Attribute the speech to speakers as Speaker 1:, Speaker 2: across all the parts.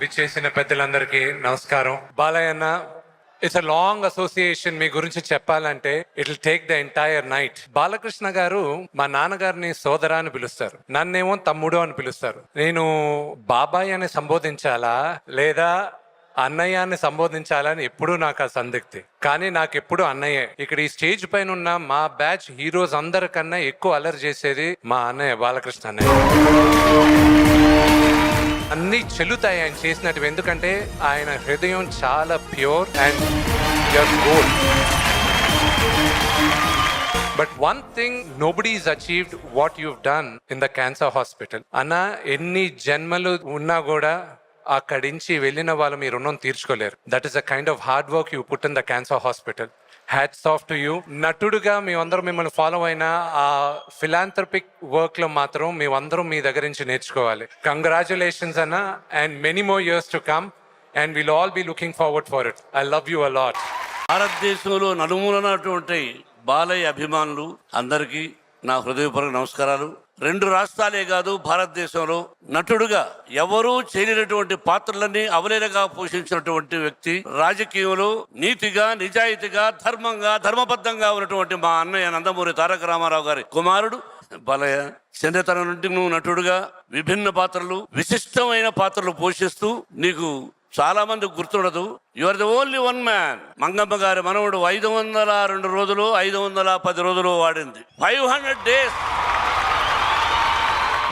Speaker 1: విచ్చేసిన పెద్దలందరికీ నమస్కారం. బాలయ్యన్న ఇట్స్ అ లాంగ్ అసోసియేషన్ మీ గురించి చెప్పాలంటే it take the entire night Balakrishna garu మా నాన్నగారిని సోదర అని పిలుస్తారు. నన్నేమో తమ్ముడు అని పిలుస్తారు. నేను బాబాయ్ అని సంబోధించాలా? లేదా అన్నయ్యని సంబోధించాలని ఎప్పుడూ నాకు ఆ సందిగ్ధి. కానీ నాకు ఎప్పుడు అన్నయ్యే. ఇక్కడ ఈ స్టేజ్ పైన ఉన్న మా బ్యాచ్ హీరోస్ అందరికన్నా ఎక్కువ అలర్ చేసేది మా అన్నయ్య బాలకృష్ణ అన్నయ్య. అన్ని చెల్లుతాయి ఆయన చేసినట్టు. ఎందుకంటే ఆయన హృదయం చాలా pure and your gold. But one thing nobody is achieved what you've done in the cancer hospital అన్న ఎన్ని జన్మలు ఉన్నా కూడా అక్కడి నుంచి వెళ్ళిన వాళ్ళు మీ రుణం తీర్చుకోలేరు. That is a kind of hard work you put in the cancer hospital hats off to you నటుడుగా మేమందరం మిమ్మల్ని ఫాలో అయిన ఆ ఫిలాంథ్రపిక్ వర్క్లో మాత్రం మేమందరం మీ దగ్గర నుంచి నేర్చుకోవాలి. కంగ్రాచులేషన్స్ అన్న. And many more years to come and will all be looking forward for it I love you a lot
Speaker 2: భారతదేశంలో నలుమూలనటువంటి బాలయ్య అభిమానులు అందరికీ నా హృదయపూర్వక నమస్కారాలు. రెండు రాష్ట్రాలే కాదు భారతదేశంలో నటుడుగా ఎవరూ చేయలేనటువంటి పాత్రలన్నీ అవలేలగా పోషించినటువంటి వ్యక్తి రాజకీయంలో నీతిగా నిజాయితీగా ధర్మంగా ధర్మబద్ధంగా ఉన్నటువంటి మా అన్నయ్య నందమూరి తారక రామారావు గారి కుమారుడు. బాలయ్య చిన్నతనం నుండి నువ్వు నటుడుగా విభిన్న పాత్రలు విశిష్టమైన పాత్రలు పోషిస్తూ నీకు చాలా మంది గుర్తుండదు. You are the only one man Mangamma garu Manavadu ఐదు వందల రెండు రోజులు ఐదు వందల పది రోజులు వాడింది. Five hundred days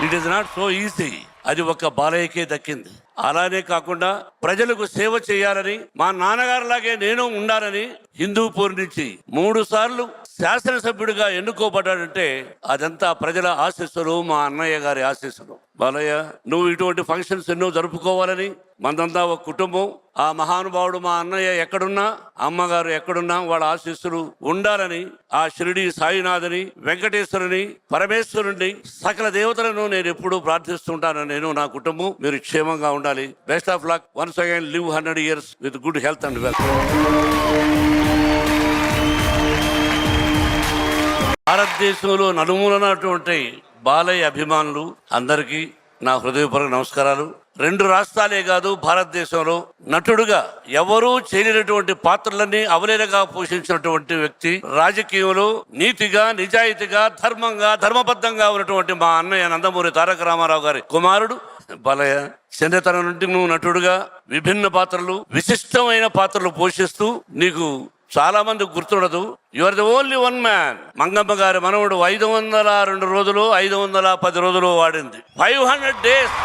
Speaker 2: it is not so easy అది ఒక బాలయ్యకే దక్కింది. అలానే కాకుండా ప్రజలకు సేవ చేయాలని మా నాన్నగారు లాగే నేను ఉండాలని హిందూపూర్ నుంచి మూడు సార్లు శాసనసభ్యుడిగా ఎన్నుకోబడ్డాడంటే అదంతా ప్రజల ఆశీస్సులు మా అన్నయ్య గారి ఆశీస్సులు. బాలయ్య నువ్వు ఇటువంటి ఫంక్షన్స్ ఎన్నో జరుపుకోవాలని మనదంతా ఒక కుటుంబం. ఆ మహానుభావుడు మా అన్నయ్య ఎక్కడున్నా అమ్మగారు ఎక్కడున్నా వాళ్ళ ఆశీస్సులు ఉండాలని ఆ షిరిడి సాయినాథని వెంకటేశ్వరుని పరమేశ్వరుని సకల దేవతలను నేను ఎప్పుడూ ప్రార్థిస్తుంటాను. నేను నా కుటుంబం మీరు క్షేమంగా ఉండాలి. Best of luck once again live hundred years with good health and wealth భారతదేశంలో నలుమూలనటువంటి బాలయ్య అభిమానులు అందరికీ నా హృదయపూర్వక నమస్కారాలు. రెండు రాష్ట్రాలే కాదు భారతదేశంలో నటుడుగా ఎవరూ చేయలేనటువంటి పాత్రలన్నీ అవలేలగా పోషించినటువంటి వ్యక్తి రాజకీయంలో నీతిగా నిజాయితీగా ధర్మంగా ధర్మబద్ధంగా ఉన్నటువంటి మా అన్నయ్య నందమూరి తారక రామారావు గారి కుమారుడు. బాలయ్య చిన్నతనం నుండి నువ్వు నటుడుగా విభిన్న పాత్రలు విశిష్టమైన పాత్రలు పోషిస్తూ నీకు చాలా మంది గుర్తుండదు. You are the only one man Mangamma garu మనవడు ఐదు వందల రెండు రోజులు ఐదు వందల పది రోజులు వాడింది. Five hundred days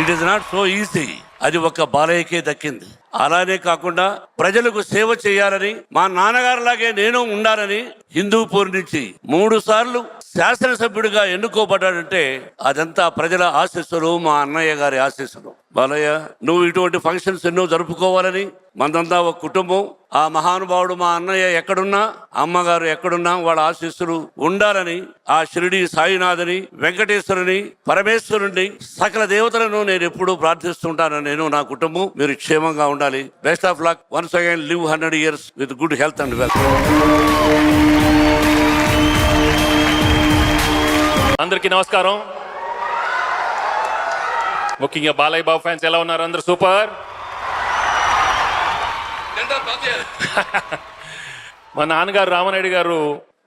Speaker 2: it is not so easy అది ఒక బాలయ్యకే దక్కింది. అలానే కాకుండా ప్రజలకు సేవ చేయాలని మా నాన్నగారు లాగే నేను ఉండాలని హిందూపూర్ నుంచి మూడు సార్లు శాసనసభ్యుడిగా ఎన్నుకోబడ్డాడంటే అదంతా ప్రజల ఆశీస్సులు మా అన్నయ్య గారి ఆశీస్సులు. బాలయ్య నువ్వు ఇటువంటి ఫంక్షన్స్ ఎన్నో జరుపుకోవాలని మనదంతా ఒక కుటుంబం. ఆ మహానుభావుడు మా అన్నయ్య ఎక్కడున్నా అమ్మగారు ఎక్కడున్నా వాళ్ళ ఆశీస్సులు ఉండాలని ఆ షిరిడి సాయినాథని వెంకటేశ్వరుని పరమేశ్వరుని సకల దేవతలను నేను ఎప్పుడూ ప్రార్థిస్తుంటాను. నేను నా కుటుంబం మీరు క్షేమంగా ఉండాలి. Best of luck once again live hundred years with good health and wealth
Speaker 3: అందరికీ నమస్కారం. ముఖ్యంగా బాలయ్య బాబు ఫ్యాన్స్ ఎలా ఉన్నారు? అందరు సూపర్? మా నాన్నగారు రామనాయుడు గారు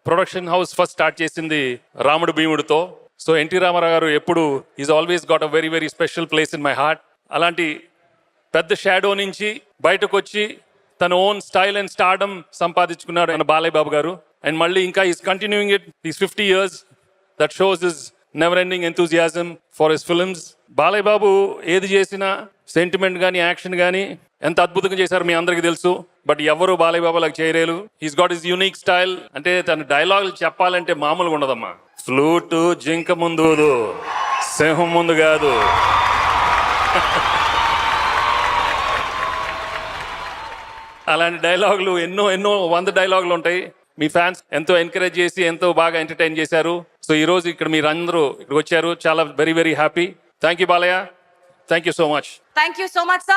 Speaker 3: ప్రొడక్షన్ హౌస్ ఫస్ట్ స్టార్ట్ చేసింది రాముడు భీముడితో. సో ఎన్టీ రామారావు గారు ఎప్పుడు is always got a very very special place in my heart అలాంటి పెద్ద షాడో నుంచి బయటకు వచ్చి తన ఓన్ స్టైల్ అండ్ స్టార్డమ్ సంపాదించుకున్నాడు ఆయన బాలయ్య బాబు గారు. అండ్ మళ్ళీ ఇంకా is continuing it is fifty years that shows is never ending enthusiasm for his films Balayya Babu ఏది చేసినా సెంటిమెంట్ కానీ యాక్షన్ కానీ ఎంత అద్భుతంగా చేశారు మీ అందరికీ తెలుసు. బట్ ఎవరు బాలయ్య బాబు లాగా చేయలేరు. He's got is unique style అంటే తన డైలాగులు చెప్పాలంటే మామూలుగా ఉండదమ్మా. ఫ్లూట్ జింక ముందు సింహం ముందు కాదు. అలాంటి డైలాగులు ఎన్నో ఎన్నో వంద డైలాగులు ఉంటాయి. మీ ఫ్యాన్స్ ఎంతో ఎంకరేజ్ చేసి ఎంతో బాగా ఎంటర్టైన్ చేశారు. సో ఈ రోజు ఇక్కడ మీరు అందరూ ఇక్కడికి వచ్చారు. చాలా very very happy thank you Balayya thank you so much
Speaker 4: thank you so much sir